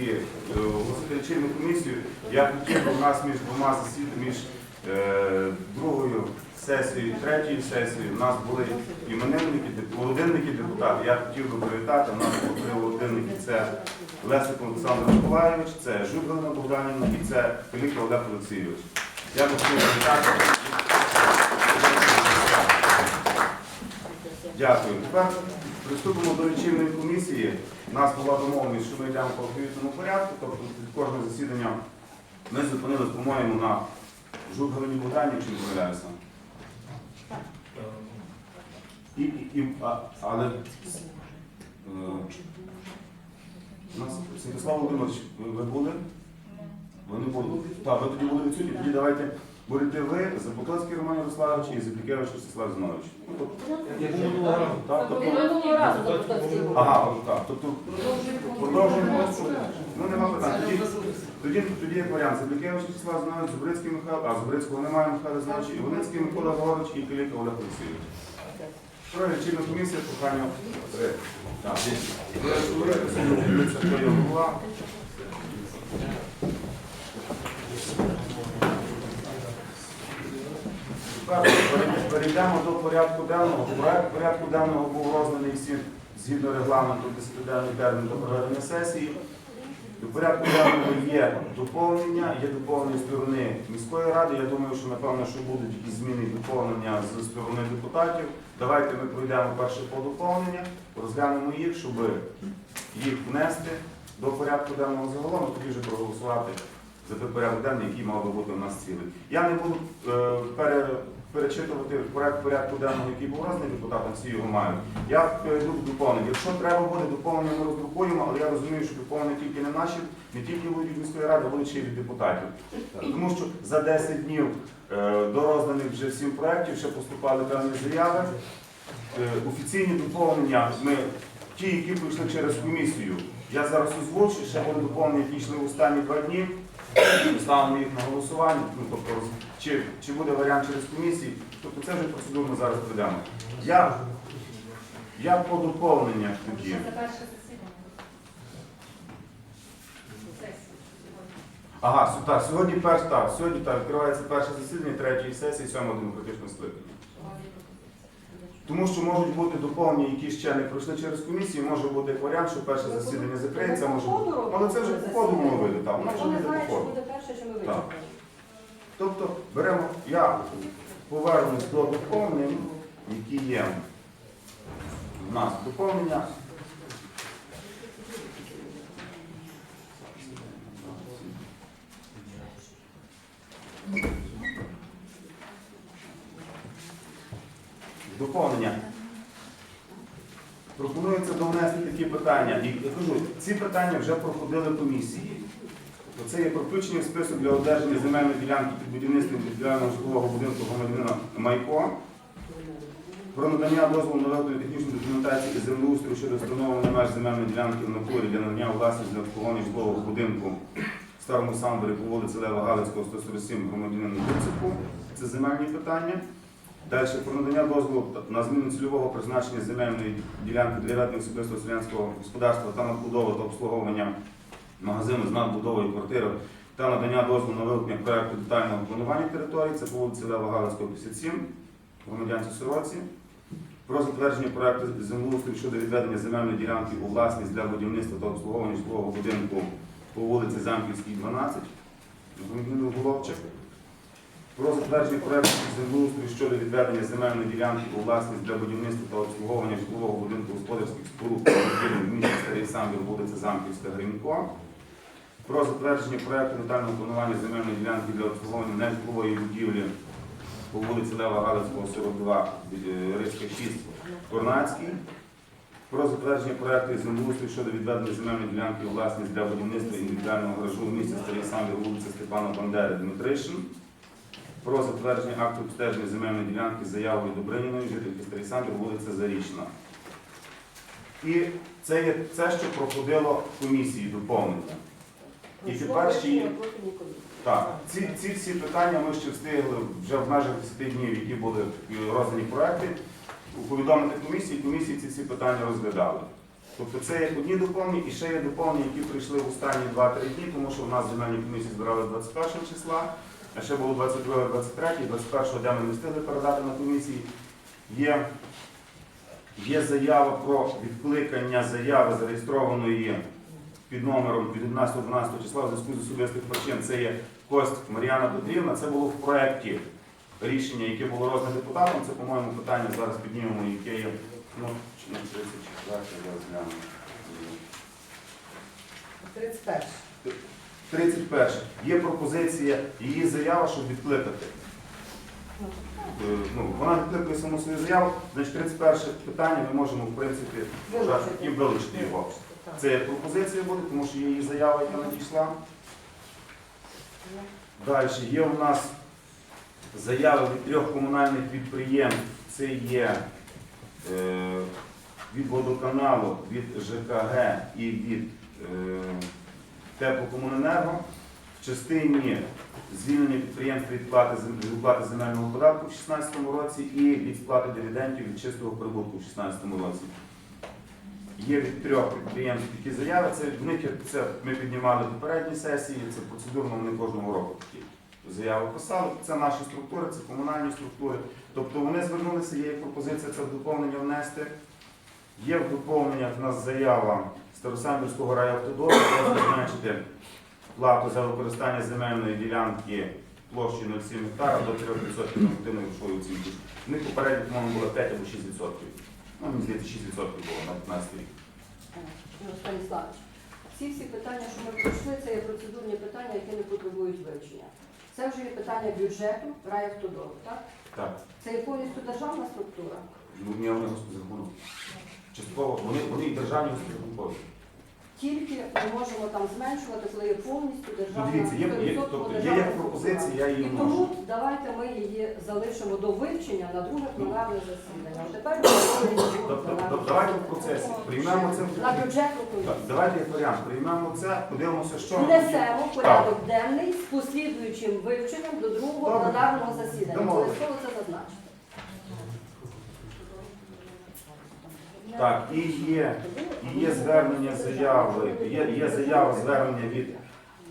і е, комісію. Я хотів би у нас між двома засіданнями, між е, другою сесією і третьою сесією, у нас були іменинники, деп- холодильники депутати. Я хотів би привітати. У нас були холодильники. Це Лесик Олександр Миколаївич, це Жук Галина Богданівна і це Філіп Олег Олексійович. Я би хотів привітати. Дякую. Тепер приступимо до лічильної комісії. У нас була домовленість, що ми йдемо по алфавітному порядку, тобто під кожне засідання ми зупинились, по-моєму, на Жук Галині Богдані, чи не. І, і, і, а, але е, Святослав Володимирович, ви, ви були? Ви були? Так, ви тоді були відсутні, тоді давайте будете ви, Заботоцький Роман Ярославович і Заплікевич Ростислав Зинович. Ну, тобто, так, тобто, Минулого разу депутатський був. Ага, так. Тобто продовжуємо. Ну нема питань. Тоді, тоді, тоді як варіант. Заблікевич Вячеслав Зинович, Зубрицький Михайло, а Зубрицького немає Михайло Зинович, Іваницький Микола Григорович і Каліка Олег Олексійович. Про лічильну комісію прохання три. Так, дивіться, хто є голова. Тепер Перейдемо до порядку денного. Проект порядку денного був розданий всім згідно регламенту 10-денний термін до проведення сесії. До порядку денного є доповнення, є доповнення сторони міської ради. Я думаю, що напевно, що будуть якісь зміни і доповнення з сторони депутатів. Давайте ми пройдемо перше по доповнення, розглянемо їх, щоб їх внести до порядку денного загалом, тоді вже проголосувати за той порядок денний, який мав би бути у нас цілий. Я не буду е, пере, перечитувати проект порядку денного, який був розданий депутатам, всі його мають. Я перейду до доповнення. Якщо треба буде доповнення, ми роздрукуємо, але я розумію, що доповнення тільки не наші, не тільки будуть міської ради, будуть ще й від депутатів. Тому що за 10 днів е, до розданих вже всім проєктів ще поступали певні заяви. Е, Офіційні доповнення ми ті, які пройшли через комісію. Я зараз озвучу, ще буде доповнення, які йшли останні два дні. Ставимо їх на голосування, ну, тобто, чи, чи буде варіант через комісії, тобто це вже процедуру ми зараз пройдемо. Я, я по доповненнях засідання. Ага, так, сьогодні перш, так, сьогодні так, відкривається перше засідання третьої сесії сьомого демократичного скликання. Тому що можуть бути доповнення, які ще не пройшли через комісію, може бути варіант, що перше засідання закриється, може бути. Але це вже по ходу воно вийде, там. воно вже не вийде по ходу. буде ми Так. Тобто беремо, я повернусь до доповнень, які є в нас доповнення. Доповнення. Пропонується довнести такі питання. І я кажу, ці питання вже проходили комісії. Це є про включення в список для одержання земельної ділянки під будівництвом індивідуального житлового будинку громадянина Майко. Про надання дозволу на виготовлення технічної документації і землеустрою щодо встановлення меж земельної ділянки в натурі для надання у власність для обслуговування житлового будинку в старому самборі по вулиці Лева Галицького, 147 громадянину Гуцику. Це земельні питання. Далі про надання дозволу на зміну цільового призначення земельної ділянки для ведення особистого селянського господарства та надбудови та обслуговування магазину з надбудовою квартири та надання дозволу на виготовлення проекту детального планування території. Це по вулиці Лева Галицького, 57, громадянці Сороці. Про затвердження проекту землеустрою щодо відведення земельної ділянки у власність для будівництва та обслуговування житлового будинку по вулиці Замківській, 12, громадянин Головчик. Про затвердження проекту землеустрою щодо відведення земельної ділянки у власність для будівництва та обслуговування житлового будинку господарських споруд в місті Старий Самбір, вулиця Замківська, Гринько. Про затвердження проекту детального планування земельної ділянки для обслуговування нежитлової будівлі по вулиці Лева Галицького, 42, е, Риська 6, Корнацький. Про затвердження проекту землеустрою щодо відведення земельної ділянки у власність для будівництва індивідуального гаражу в місті Старий Самбір, вулиця Степана Бандери, Дмитришин. Про затвердження акту обстеження земельної ділянки з заявою Добриніної, жительки Старий Самбір, вулиця Зарічна. І це є це, що проходило комісії доповнення. І тепер ще є- Так, ці, ці всі питання ми ще встигли вже в межах 10 днів, які були роздані проекти, повідомити комісії, комісії ці всі питання розглядали. Тобто це як одні доповнення, і ще є доповнення, які прийшли в останні 2-3 дні, тому що в нас земельні комісії збирали 21 числа, а ще було 22, 23, 21 дня ми не встигли передати на комісії. Є, є заява про відкликання заяви зареєстрованої під номером від 11-12 числа в зв'язку з особистих причин. Це є Кость Мар'яна Петрівна. Це було в проєкті рішення, яке було роздане депутатом. Це, по-моєму, питання зараз піднімемо, яке є ну, чи не 34, я розгляну. 31. 31. Є пропозиція, її заява, щоб відкликати. Е, Ну, вона відкликає саму свою заяву, значить 31 питання ми можемо, в принципі, вважати, і вилучити його. Це як пропозиція буде, тому що є її заява, яка надійшла. Далі є у нас заяви від трьох комунальних підприємств. Це є е, від водоканалу, від ЖКГ і від е, теплокомуненерго в частині звільнення підприємств від плати, від земельного податку в 2016 році і від сплати дивідендів від чистого прибутку в 2016 році. Є від трьох підприємств такі заяви. Це в них це ми піднімали в попередній сесії. Це процедурно вони кожного року такі заяви писали. Це наші структури, це комунальні структури. Тобто вони звернулися, є пропозиція це в доповнення внести. Є в доповненнях в нас заява Старосамбірського райавтодору, про зазначити плату за використання земельної ділянки площею 0,7 гектара до 3% нормативної грошової оцінки. В них попередньо, по-моєму, було 5 або 6%. Ну, мені здається, 6% було на 15 рік. Станіславович, всі всі питання, що ми пройшли, це є процедурні питання, які не потребують вивчення. Це вже є питання бюджету райавтодору, так? Так. Це є повністю державна структура. Ну, ні, вони господарунок. Частково вони, вони і державні господарункові. Тільки ми можемо там зменшувати, коли є повністю Ну, державна дивіться, є, є, 100% тобто, є державна як пропозиція, я І її тому вношу. давайте ми її залишимо до вивчення на друге пленарне засідання. А тепер ми говоримо про Тобто, пленарне тобто, давайте в засідання. процесі приймемо це. на бюджетну Так, комісію. давайте як варіант, приймемо це, подивимося, що Внесемо в порядок денний з послідуючим вивченням до другого Добре. пленарного засідання. Домовились. Обов'язково це зазначити. Так, і є, і є звернення заяви, є, є заява звернення від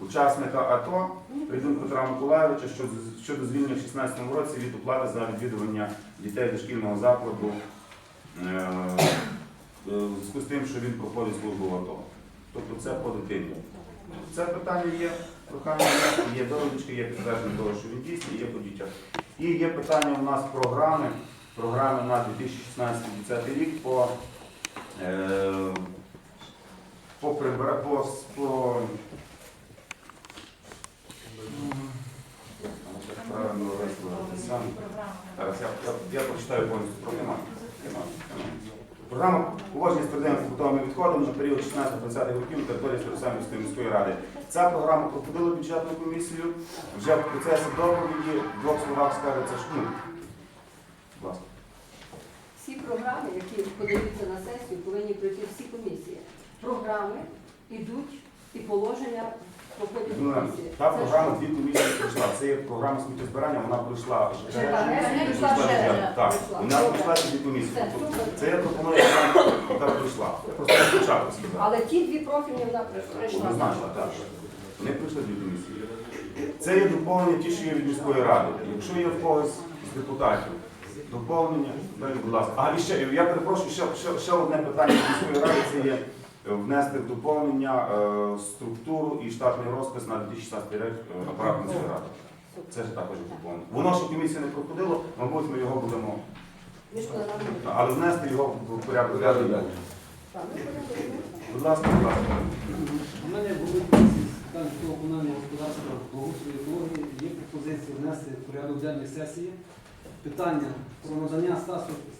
учасника АТО Придун Петра Миколайовича щодо, щодо звільнення в 2016 році від оплати за відвідування дітей дошкільного закладу е, е, в зв'язку з тим, що він проходить службу в АТО. Тобто це по дитині. Це питання є, прохання є, є є підтвердження того, що він дійсний, є по дітях. І є питання у нас програми, програми на 2016-2020 рік по, по, по, по правильно я, прочитаю повністю програму. Програма поводження з побутовими відходами на період 16-20 років на території Старосамівської міської ради. Ця програма проходила бюджетну комісію. Вже в процесі доповіді в двох словах скажеться, що програми, які подаються на сесію, повинні пройти всі комісії. Програми йдуть і положення проходять Ну, комісії. Та Це програма дві комісії пройшла. Це є програма сміттєзбирання, вона пройшла. ЖКГ, пройшла пройшла. Так, пройшла. вона Добре. пройшла ці дві комісії. Все, Тобто супер. Це я пропоную, яка пройшла. Я просто початку сказав. Але ті дві профільні вона прийшла. Однозначно, так. Вони прийшли дві комісії. Це є доповнення ті, що є від міської ради. Якщо є в когось з депутатів доповнення, далі, будь ласка. А ще я перепрошую, ще, ще, ще одне питання міської ради це є е, внести в доповнення е, структуру і штатний розпис на 2016 рік е, апарату міської ради. Це ж також доповнення. Воно ще комісія не проходило, мабуть, ми його будемо, але внести його в порядок. денний. Будь ласка, будь ласка. У мене були питання комунального господарства благоустрою екології. Є пропозиція внести в порядок денний сесії питання про надання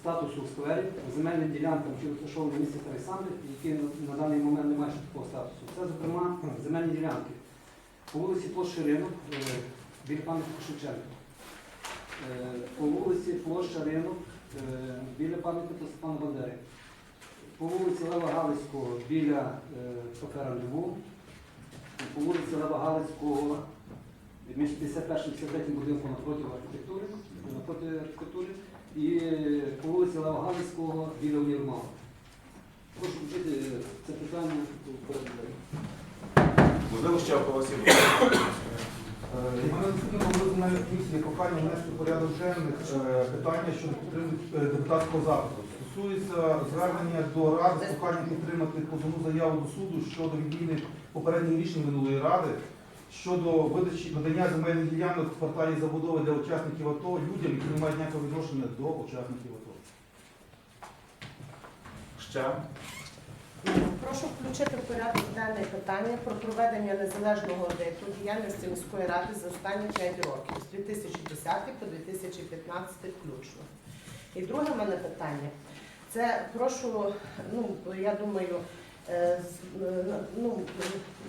статусу, скверів земельним ділянкам, що розташовані в місті Тарасамбі, які на, даний момент не мають такого статусу. Це, зокрема, земельні ділянки по вулиці Площа Ринок, е, біля пам'ятника Шевченка. Е, По вулиці Площа Ринок, е, біля пам'ятника Степана Бандери. По вулиці Лева Галицького біля кафе «Рандеву». По вулиці Лева Галицького між 51 і 53 будинком напроти архітектури, напроти архітектури. І по вулиці Лева Галицького біля універмагу. Прошу включити е, це питання у. Можливо, ще у когось є. У мене наступне було земельної комісії прохання внести порядок денних е, питання щодо підтримки е, депутатського запиту. Стосується звернення до ради з проханням підтримати позовну заяву до суду щодо відміни попередніх рішень минулої ради щодо видачі надання земельних ділянок в кварталі забудови для учасників АТО людям, які не мають ніякого відношення до учасників АТО. Ще. Прошу включити в порядок денне питання про проведення незалежного аудиту діяльності міської ради за останні 5 років з 2010 по 2015 включно. І друге в мене питання. Це прошу, ну я думаю, ну,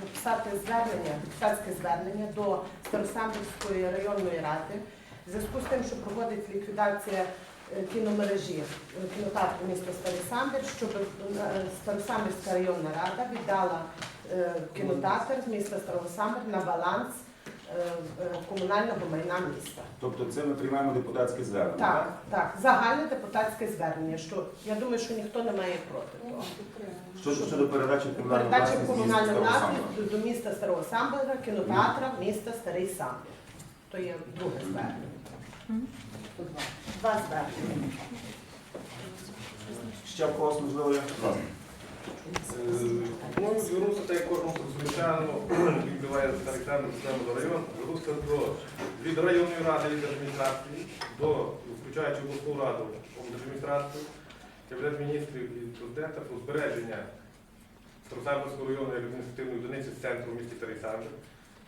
написати звернення, депутатське звернення до Старосамбірської районної ради в зв'язку з тим, що проводить ліквідація е, кіномережі е, кінотеатру міста Старосамбір, щоб е, Старосамбірська районна рада віддала е, кінотеатр міста Старосамбір на баланс е, е, комунального майна міста. Тобто це ми приймаємо депутатське звернення. Так, так, загальне депутатське звернення, що я думаю, що ніхто не має проти того. Що щодо передачі комунальної Передача власності комунальної міста до, міста Старого Самбира, кінотеатра міста Старий Самбір. То є друге звернення. Два звернення. Ще в когось можливо є? Будь ласка. Ну, звернувся так, як кожному сумічану, відбиває Олександр до району, звернувся до, від районної ради, від адміністрації, до, включаючи обласну раду, адміністрацію, Кабінет міністрів і президента про збереження Старосамбірського району як адміністративної одиниці в місті Старий Самбір.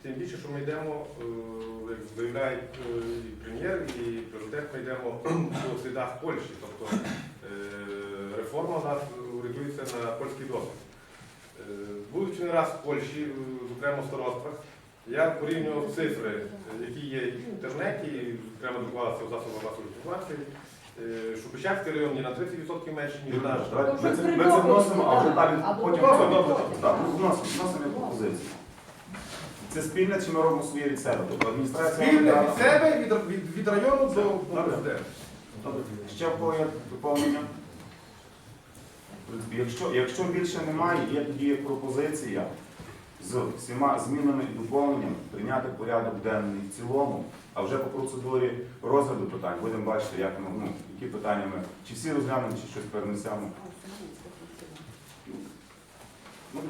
Тим більше, що ми йдемо, е, як заявляють е, і прем'єр, і президент, ми йдемо по слідах Польщі. Тобто е, реформа у нас орієнтується на польський досвід. Будучи не раз в Польщі, зокрема в староствах, я порівнював цифри, які є в інтернеті, і зокрема друкувалися в засобах масової інформації, що Печерський район є на 30% менше, ніж наш. Ми це, ми це вносимо, а вже далі потім вносимо, пропозицію. Це спільне чи ми робимо своє від себе? Тобто адміністрація Спільне від себе, від, від, від району до, до Добре. президента. Добре. Ще в кого є доповнення? В принципі, Якщо, якщо більше немає, є тоді пропозиція з всіма змінами і доповненнями прийняти порядок денний в цілому, а вже по процедурі розгляду питань будемо бачити, як ми, ну, які питання ми, чи всі розглянемо, чи щось перенесемо.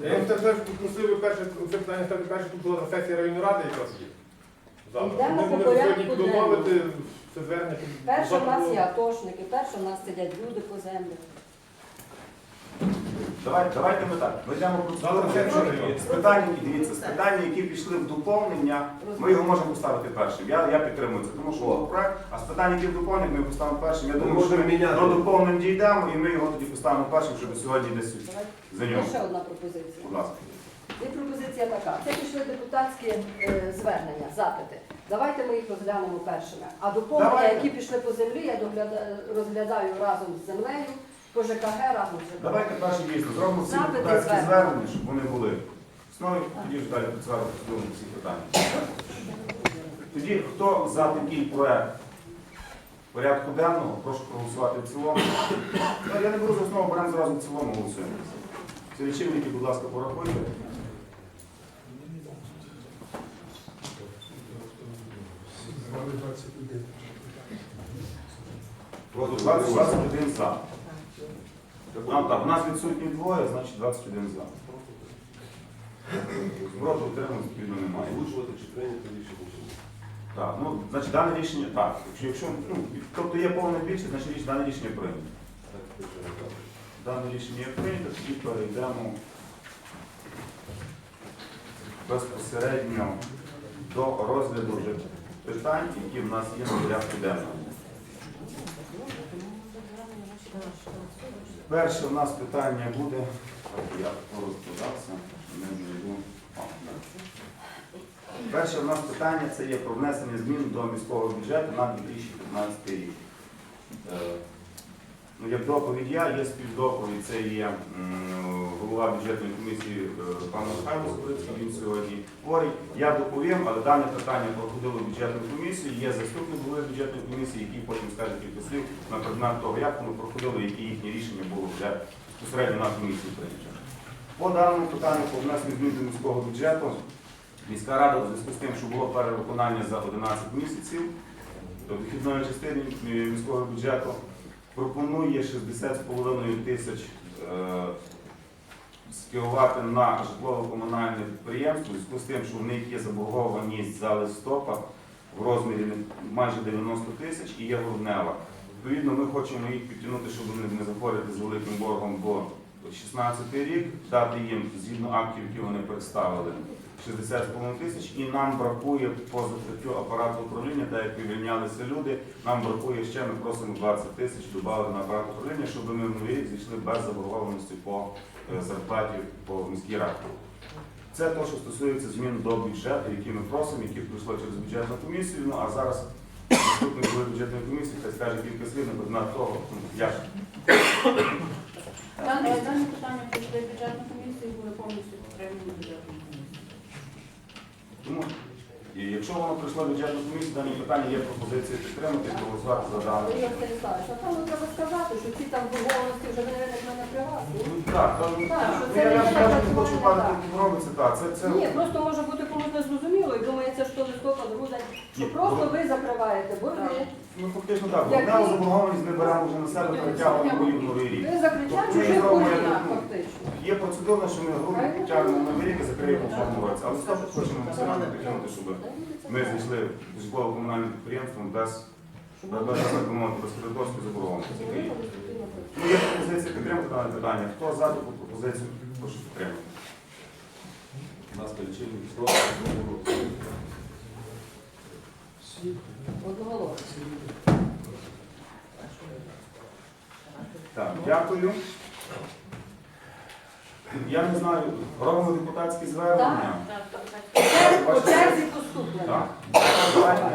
Я їм теж попросив перше це питання ставити перше, тут була сесія районної ради якраз є. Завтра. Йдемо Ми по порядку сьогодні денному. домовити це звернення. Перше в нас є атошники, перше в нас сидять люди по землі. Давайте, давайте ми так. Ми йдемо процедуру. З питань, дивіться, з питань, які пішли в доповнення, ми його можемо поставити першим. Я, я підтримую це, тому що проект, а з питань, які в доповнення, ми його поставимо першим. Я думаю, що ми до доповнень дійдемо і ми його тоді поставимо першим, щоб сьогодні десь за Є нього. ще одна пропозиція. Будь ласка. І пропозиція така. Це пішли депутатські е, звернення, запити. Давайте ми їх розглянемо першими. А доповнення, Давайте. які пішли по землі, я догляда- розглядаю разом з землею, по ЖКГ разом з ЖКГ. Давайте перше дійсно зробимо всі Запити, депутатські звернення. звернення, щоб вони були основі, тоді вже далі працювати всі питання. Тоді хто за такий проект порядку денного, прошу проголосувати в цілому. Ну, Я не беру за основу, беремо зразу в цілому голосуємо. Ці лічильники, будь ласка, порахуйте. Проти 20, 21 за. А, так, у нас відсутні двоє, значить 21 за. Проти утримання відповідно немає. Озвучувати чи прийняти рішення. Так, ну, значить, дане рішення так. Якщо, якщо ну, тобто є повна більшість, значить річ- дане рішення прийнято. Дане рішення є прийнято, тоді перейдемо безпосередньо до розгляду вже питань, які в нас є на порядку денному. Перше у нас питання буде, я розкладався, не знайду. Перше у нас питання це є про внесення змін до міського бюджету на 2015 рік. Е, Ну, як доповідь я, є співдоповідь, це є м, голова бюджетної комісії е, пан Михайло Скорицький, він сьогодні говорить. Я доповім, але дане питання проходило в бюджетну комісію, є заступник голови бюджетної комісії, який потім скаже кілька слів на предмет того, як воно проходило, які їхні рішення було вже безпосередньо на комісії прийняти. По даному питанню по внесенню змін до міського бюджету, міська рада у зв'язку з тим, що було перевиконання за 11 місяців до вихідної частини е, міського бюджету, пропонує 60,5 тисяч е, скерувати на житлово-комунальне підприємство, зв'язку з тим, що в них є заборгованість за листопад в розмірі майже 90 тисяч і є груднева. Відповідно, ми хочемо їх підтягнути, щоб вони не заходити з великим боргом, бо 16 рік дати їм згідно актів, які вони представили, 60,5 тисяч, і нам бракує по закриттю апарату управління, так як вивільнялися люди, нам бракує ще, ми просимо 20 тисяч додати на апарат управління, щоб ми в новий зійшли без заборгованості по зарплаті по міській раді. Це те, що стосується змін до бюджету, які ми просимо, які пройшли через бюджетну комісію. Ну а зараз наступний голови бюджетної комісії хай скаже кілька слів на предмет того, ну, як Дане питання прийшли бюджетну комісію, були повністю підтримані бюджетною комісією. І якщо воно прийшло бюджетну комісію, дані питання є пропозиції підтримати голосувати за дану. Ігор Станіславович, а там треба сказати, що ці там домовленості вже не виникли на при вас. Ну, Так, там, Так, що ну, це я не я хочу як робиться, так. Це, це, Ні, просто може бути комусь незрозуміло і думається, що листопад, грудень, що просто ви закриваєте борги. ну, фактично так. Як Одна ви- заборгованість ми беремо вже на себе, перетягуємо новий новий рік. Ви закриття Тобто ми чужих зробимо, боргів, як, фактично. Є процедурно, що ми грубо тягнемо новий рік і закриємо в цьому році. Але стоп хочемо максимально підтягнути, щоб ми зайшли в житлово-комунальне підприємство без без- без, заборгованості. Ну, є пропозиція підтримати дане питання. Хто за таку пропозицію, прошу підтримати. Будь ласка, лічильник, хто? Одноголосно. Так, дякую. Я не знаю, робимо депутатські звернення. По черзі поступлення.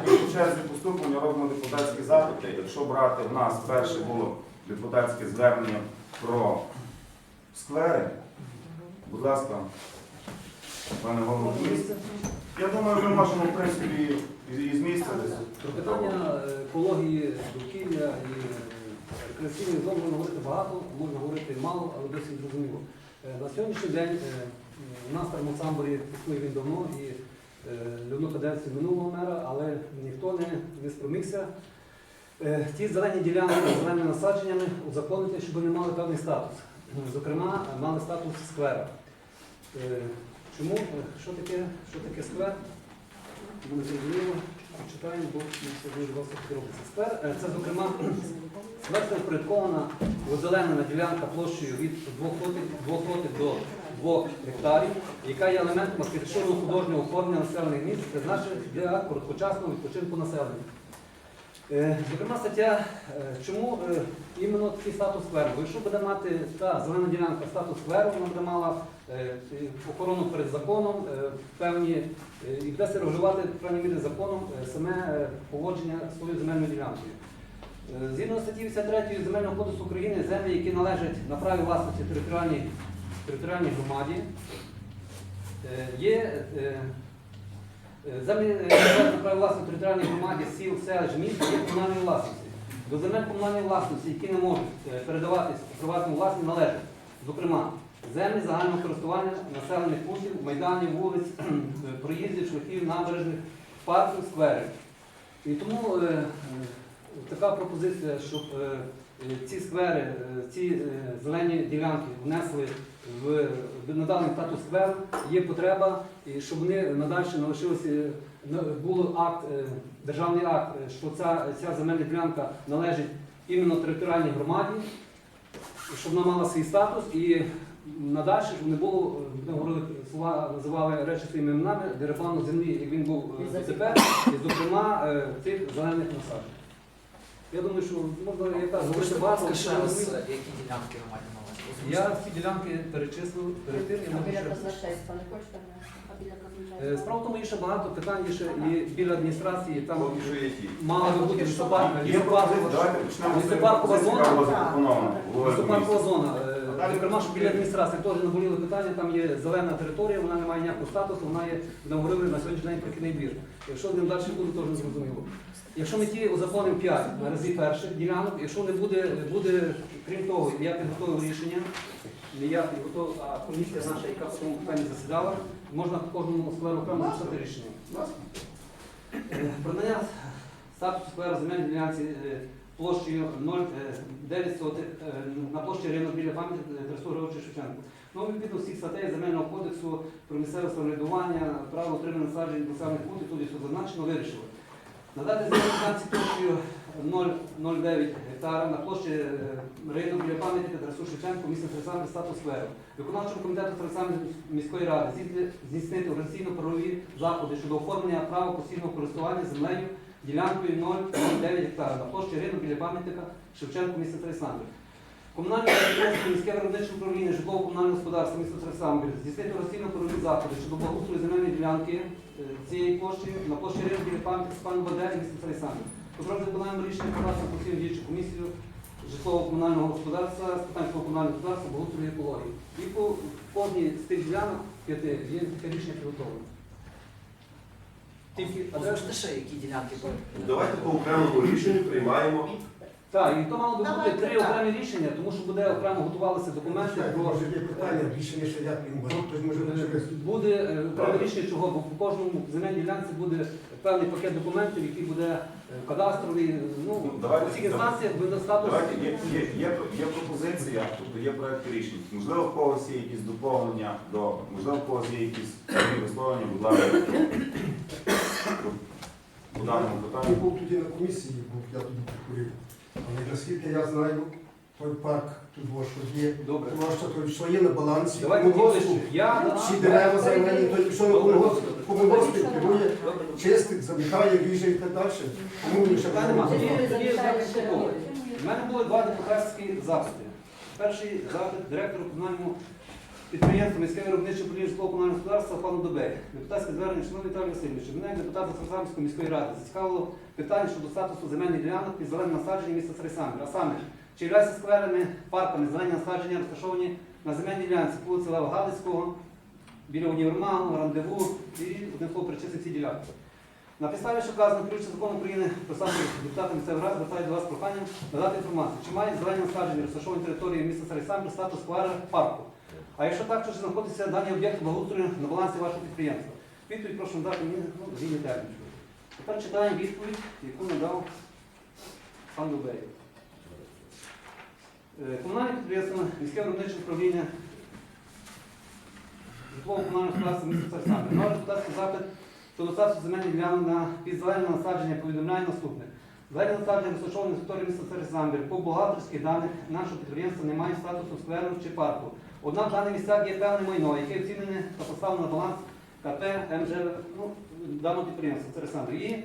По черзі поступлення робимо депутатські запити. Якщо брати в нас перше було депутатське звернення про сквери, будь ласка, пане комісії. Я думаю, ми можемо, в принципі, і- і місця десь. Питання е, екології, довкілля і е, рекреаційних зон можна говорити багато, можна говорити мало, але досить зрозуміло. Е, На сьогоднішній день у нас в Термоцамбурі існує він давно і давно каденцію минулого мера, але ніхто не, не спромігся ті зелені ділянки з зеленими насадженнями узаконити, щоб вони мали певний статус. Зокрема, мали статус сквера. Чому? Е, Що таке, що таке сквер? Буде зрозуміло, читаємо, бо все дуже вас робиться. Сквер е, це, зокрема, смертно впорядкована озеленена ділянка площею від 2 сотих, 2 сотих до 2 гектарів, яка є елементом архітектурного художнього оформлення населених місць, призначених для короткочасного відпочинку населення. Е, Зокрема, стаття, е, чому е, іменно такий статус скверу? Якщо буде мати та зелена ділянка статус скверу, вона буде мала охорону перед законом, певні і буде регулювати в мірі законом саме поводження своєю земельною ділянкою. Згідно статті 53 Земельного кодексу України, землі, які належать на праві власності територіальній, територіальній громаді, є землі е, належать на праві громаді сіл, селищ, міст є комунальної власності. До земель комунальної власності, які не можуть е, передаватись у приватну власність, належать, зокрема, землі загального користування населених пунктів, майданів, вулиць, е, проїздів, шляхів, набережних, парків, скверів. І тому е, е, така пропозиція, щоб е, е, ці сквери, е, ці е, зелені ділянки внесли в надали статус скверу, є потреба, і щоб вони надалі не лишилися, е, на- було акт, е, державний акт, е, що ця, ця земельна ділянка належить іменно територіальній громаді, щоб вона мала свій статус. І надалі, щоб не було, е, слова, називали речі своїми іменами, дерибану землі, як він був е, в і, зокрема, е, цих зелених насаджень. Я думаю, що можна говорити багато. ласка, ще але раз, розумію. які ділянки ви маєте на увазі? Я всі ділянки перечислив перед тим, я А можу біля ще. казначейства не хочете? А біля Е, казначейства? Справа в тому, є ще багато питань, є ще і біля адміністрації, там Поки що які. мала би бути лісопарк, Є пропозиція, давайте почнемо з Лісопаркова зона? була лісопаркова зона. Е, Зокрема, що біля адміністрації теж наболіли питання, там є зелена територія, вона не має ніякого статусу, вона є, будемо на сьогоднішній день прохідний двір. Якщо з ним далі буде, теж не зрозуміло. Якщо ми ті узаконимо 5 на разі перших ділянок, якщо не буде, буде, крім того, я підготовив рішення, не я підготовив, а комісія наша, яка по цьому питанні засідала, можна по кожному скверу окремо записати рішення. Е, Про статусу скверу земельної ділянці е, площею 0,9 е, на площі ринок біля пам'ятника Тарасу Григоровича Шевченка. Ну, відповідно всіх статей Земельного кодексу про місцеве самоврядування, право отримання насаджень населених пунктів, тут все зазначено, вирішили. Надати земельні ділянці площею 0,09 гектара на площі е, ринок біля пам'ятника Тарасу Шевченку, місце Тресами, статус скверу. Виконавчому комітету Тресами міської ради здійснити організаційно-правові заходи щодо оформлення права постійного користування землею ділянкою 0,9 гектара на площі ринок біля пам'ятника Шевченку, місце Тресамбір. Комунальне підприємство міське виробниче управління житлово-комунального господарства міста Тресамбір здійснити організаційно-правові заходи щодо благоустрою земельної ділянки е, цієї площі на площі ринок біля пам'ятника Спану Бадері, місто Тресамбір. Добре, виконуємо рішення про власну постійну діючу комісію житлово-комунального господарства з питань житлово-комунального господарства, благоустрою екології. І по кожній з тих ділянок п'яти є рішення підготовлено. Озвучте ще, які ділянки будуть. Давайте по окремому рішенню приймаємо. Так, і то мало би бути три окремі рішення, тому що буде окремо готувалися документи про Може є питання, рішення ще як буде. Буде е, окреме рішення чого, бо по кожному земельній ділянці буде певний пакет документів, який буде е, кадастровий, ну, Ну, давайте у всіх інстанціях буде статус. Давайте є, є, є, є пропозиція, тобто є проект рішень. Можливо, в когось є якісь доповнення до, можливо, в когось є якісь висловлення, будь ласка, по даному Я був тоді на комісії, був, я тоді прикурив. Але наскільки я знаю, той парк тут во, що є, Добре. площа, той, що є на балансі, Давайте ділиш. Я всі дерева зелені, той, що на комунгоспу, комунгоспу керує, чистить, замікає, ріже і так далі. Тому ми ще Питань нема. Тоді- тоді. У мене були два депутатські запити. Перший запит директору комунального підприємства міське виробниче управління комунального господарства пану Дубей. Депутатське звернення шановний Віталій Васильович. Мене як депутата Сарсамської міської ради зацікавило питання щодо статусу земельних ділянок під зеленим насадженням міста Царисамбір. А саме, чи являються скверами, парками зелені насадження розташовані на земельній ділянці вулиці Лева Галицького, біля універмагу, рандеву і одним словом причисних ці ділянки. На підставі, що вказано ключ закону України про депутата місцевої ради, звертаю до вас з проханням надати інформацію, чи має зелені насадження розташовані території міста Царисамбір статус сквера парку. А якщо так, то чи знаходиться даний об'єкт благоустрою на балансі вашого підприємства? Відповідь прошу надати мені ну, згідно терміну. Тепер читаємо відповідь, яку надав пан Дубей. Е, Комунальне підприємство, міське виробниче управління житлово-комунального господарства міста Царисамбір. Наш депутатський запит щодо статусу земельних ділянок на підзелене насадження повідомляє наступне. Зелені насадження розташовані на території міста Царисамбір. По бухгалтерських даних нашого підприємства немає статусу скверу чи парку. Однак в даних місцях є певне майно, яке оцінене та поставлено на баланс КП МЖ ну, даного підприємства Царисамбір. І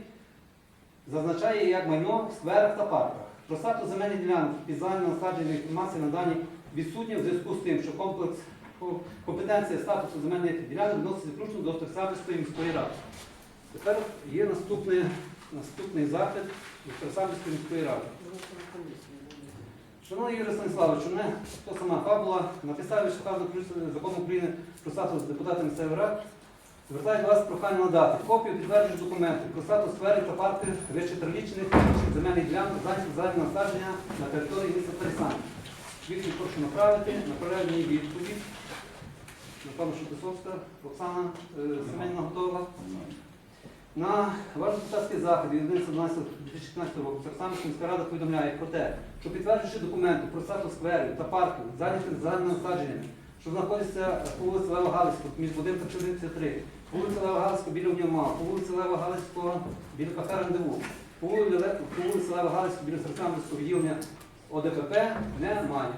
зазначає як майно в скверах та парках. Про статус земельних ділянок під зеленим насадженням інформації на дані відсутня в зв'язку з тим, що комплекс ко- компетенція статусу земельних ділянок відноситься виключно до Трисамбірської міської ради. Тепер є наступний, наступний запит від Трисамбірської міської ради. Шановний Юрій Станіславович, мене то сама фабула. На підставі, що вказано закону України про статус депутата місцевої ради, звертаю до вас з проханням надати копію підтверджуючих документів про статус сфери та парки вище перелічених земельних ділянок зайнятих загального насадження на території міста Тарисанки. Відповідь прошу направити, направляю мені відповідь. Напевно, що Оксана е, Семенівна готова. На ваш депутатський захід від 11.12.2015 року Тарсамська міська рада повідомляє про те, що підтверджуючи документи про статус скверів та парків, зайнятих загальними насадженнями, що знаходяться по вулиці Лева Галицького між будинком 33, по вулиці Лева Галицького біля Уніма, по вулиці Лева Галицького біля кафе Рандеву, по вулиці Лева Галицького біля Сарсамбірського відділення ОДПП немає.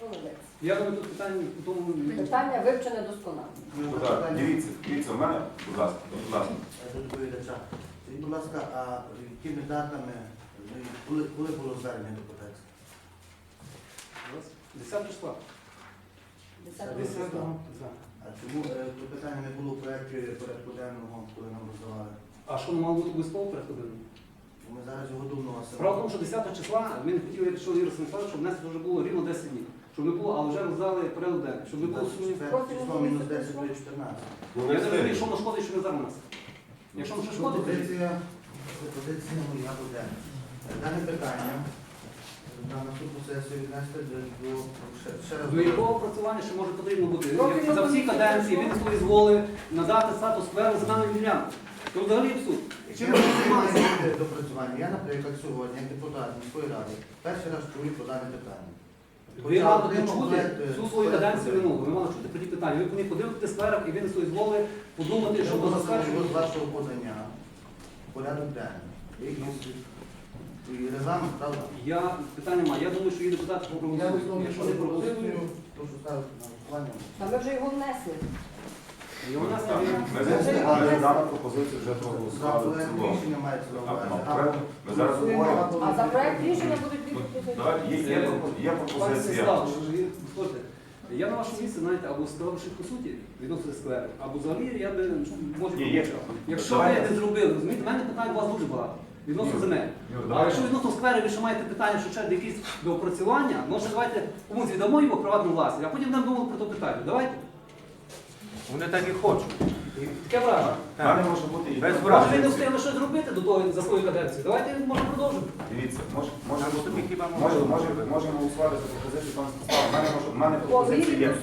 Молодець. Я думаю, тут питання по тому Питання вивчене досконало. Ну, так, Дивіться, дивіться, в мене, будь ласка, будь ласка. До доповідача. Скажіть, будь ласка, а якими датами, ну, і коли, коли було звернення депутатське? 10 числа. Десяте. 10 за. А чому е, то питання не було в проєкті порядку денного, коли нам роздавали? А що не мало бути обов'язково порядку денного? Бо Ми зараз його думно Справа в тому, що 10 числа ми не хотіли, як пішов Юрій Станіславович, щоб внести вже було рівно 10 днів. Щоб не було, але вже роздали порядок денний, щоб не було сумнів. Це число мінус 10 буде 14. Ну, Я не розумію, що воно шкодить, що не зараз нас. Якщо воно ще шкодить, то Пропозиція, пропозиція моя буде. Дане питання на наступну сесію віднести до, до ще, ще раз. до якого опрацювання ще може потрібно бути? Як За всі каденції він свої зволи надати статус скверу земельної ділянки. То взагалі абсурд. Чим Чим ми допрацювання? Я, наприклад, сьогодні, як депутат міської ради, перший раз чую по дане питання. Ви мали Хоча чути е, всю свою каденцію минулу. Ви мали чути про ті питання. Ви повинні подивитися скверах і винесли з голови, подумати, що Що було було з вашого подання? Порядок денний. І регламент, правда? Я питання маю. Я думаю, що є депутати Я проголосують. висловлюю Якщо свою не проголосують, пропозицію, прошу ставити на голосування. Та ми вже його внесли. і у нас Так, є Ми зараз ми дану пропозицію вже За проголосували в проект цілому. рішення мається на увазі. Ми зараз говоримо. А за проект рішення будуть дві Ну, пропозиції. Давайте, є, є, пропо- є Пане пропозиція. Станіслав, ви- слухайте, Я на вашому місці, знаєте, або сказав, по суті відносно скверу, або взагалі я би може Ні, є. Якщо ви Давайте. не зробили, розумієте, в мене питань у вас дуже багато. Відносно земель. Юр, А давайте. якщо відносно скверу ви ще маєте питання, що ще якісь доопрацювання, може давайте комусь віддамо його в приватну власність, а потім нам думали про то питання. Давайте. Вони так і хочуть. Таке враження. В мене може бути і Без така Може ви не встигли щось зробити до того за свою каденцію. Давайте можемо продовжити. Дивіться, може, може, Або тобі хіба може, може може, можемо голосувати пропозицію пана Стаслава. В мене, може, в мене пропозиція є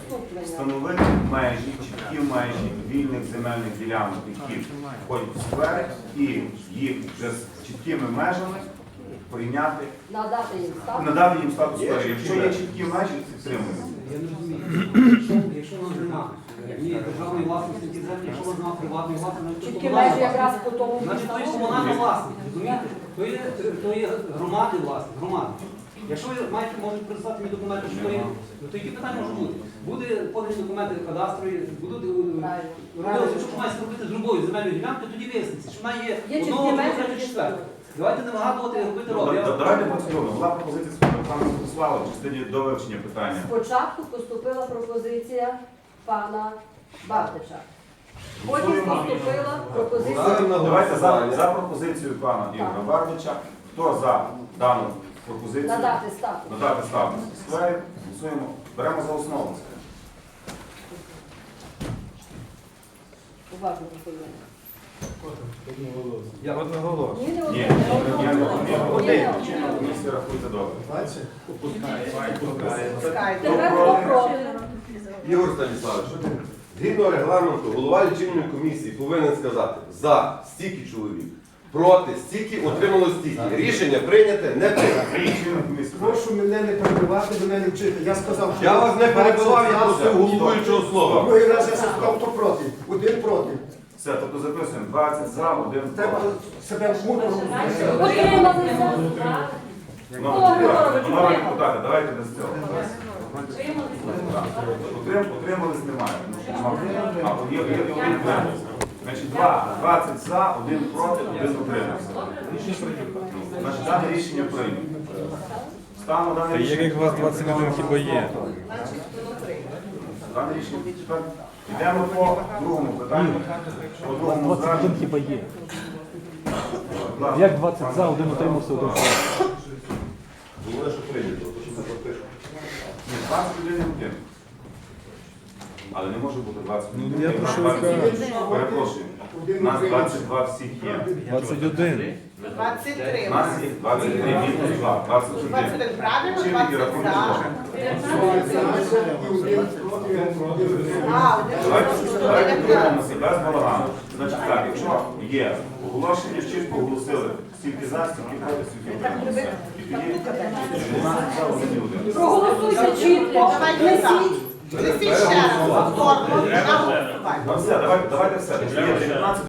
встановити межі, чіткі межі вільних земельних ділянок, які входять в сквери, і їх вже з чіткими межами прийняти, Надати їм статус. надати їм статус. Якщо є чіткі межі, це підтримуємо. Я не розумію. Якщо, якщо у нас немає ні державної власності, ті землі, якщо немає приватної власності, то Чіткі межі якраз по тому Значить, то є комунальна власність, розумієте? То є, то є громади власність, громади. Якщо ви маєте, можете представити мені документи, що то є, ну, то які питання можуть бути? Буде подані документи кадастрові, будуть е, Правильно. робилося, якщо має зробити з другою земельною ділянкою, тоді виясниться, що вона є Є одного, чіткі межі, третього, є четвертого. Давайте не вигадувати, робити Ну, роб. да- Я- Давайте процедурно. Була пропозиція пана Станислава в частині до вивчення питання. Спочатку поступила пропозиція пана Бартича. Потім поступила пропозиція. Давайте за, за пропозицію пана Ігоря Бардича. Хто за дану пропозицію? надати статус. Надати статус скверів. Голосуємо. Беремо за основу. Уважно послухайте. Я одноголосно. Ні, Ні, я не один. не Члени рахуйте добре. Ігор Станіславович, згідно регламенту, голова лічильної комісії повинен сказати за стільки чоловік, проти стільки, отримало стільки. Рішення прийняте, не прийняте. Комісії. Прошу мене не перебивати, мене не вчити. Я сказав, що Я вас не перебивав, я просив головуючого слова. Другий раз я сказав, хто проти. Один проти. Все, тобто записуємо 20 за, один Треба проти. себе в мудру. Утрималися. Ну, давайте без цього. Утрим, утримались немає. тому що нема. А, є, є, є один утримався. Значить, два, 20 за, один проти, один утримався. Ну, Значить, дане рішення прийнято. Стану дане рішення. як вас 21 хіба є? Дане рішення. Йдемо по другому питанню. По другому хіба є. Будь ласка, Як 20 за, один утримався, один проти. Головне, що прийнято, то що ми запишемо. Ні, 21 один. Але не може бути 21. Ну, я про що і кажу. Перепрошую. У нас 22 всіх є. 21. 23. У нас є 23 мінус 2, 21. 21 правильно, Чим 20 рахунки за. можемо? А, один Давайте, проти, давайте без балагану. Значить так, якщо є оголошення, чітко оголосили стільки за, стільки проти, стільки проти. І тоді 12 за, один і один. Проголосуйте чітко. Давайте. Несіть ще раз повторно на голосування. Ну все, давайте, давайте все. Є 19